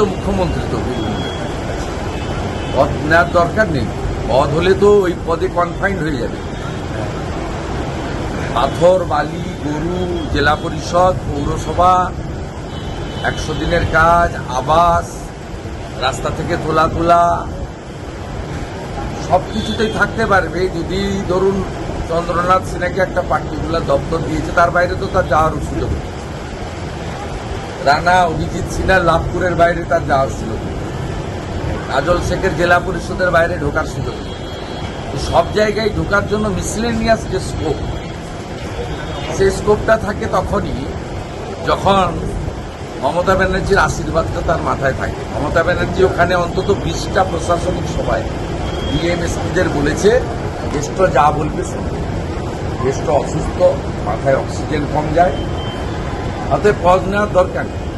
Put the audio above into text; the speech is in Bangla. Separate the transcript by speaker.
Speaker 1: তো মুখ্যমন্ত্রী তো পদ নেওয়ার দরকার নেই। পদ হলে তো ওই পদে কনফাইন্ড হয়ে যাবে। পাথর, বালি, গরু, জেলা পরিষদ, পৌরসভা, একশো দিনের কাজ, আবাস, রাস্তা থেকে তোলা তোলা সব কিছুতেই থাকতে পারবে। যদি ধরুন চন্দ্রনাথ সিনহাকে একটা পার্টিকুলার দপ্তর দিয়েছে, তার বাইরে তো তার যাওয়ার সুযোগ নেই। রানা অভিজিৎ সিনহা লাভপুরের বাইরে তার যাওয়ার সুযোগ। কাজল শেখের জেলা পরিষদের বাইরে ঢোকার সুযোগ সব জায়গায় ঢোকার জন্য মিসলেনিয়াস যে স্কোপ সেই স্কোপটা থাকে তখনই যখন মমতা ব্যানার্জির আশীর্বাদটা তার মাথায় থাকে। মমতা ব্যানার্জি ওখানে অন্তত বিশটা প্রশাসনিক সভায় ডিএমএসপিদের বলেছে, জ্যেষ্ঠ যা বলবে শুনবে জ্যেষ্ঠ অসুস্থ, মাথায় অক্সিজেন কম যায়। অতএব পজ নেওয়ার দরকার নেই।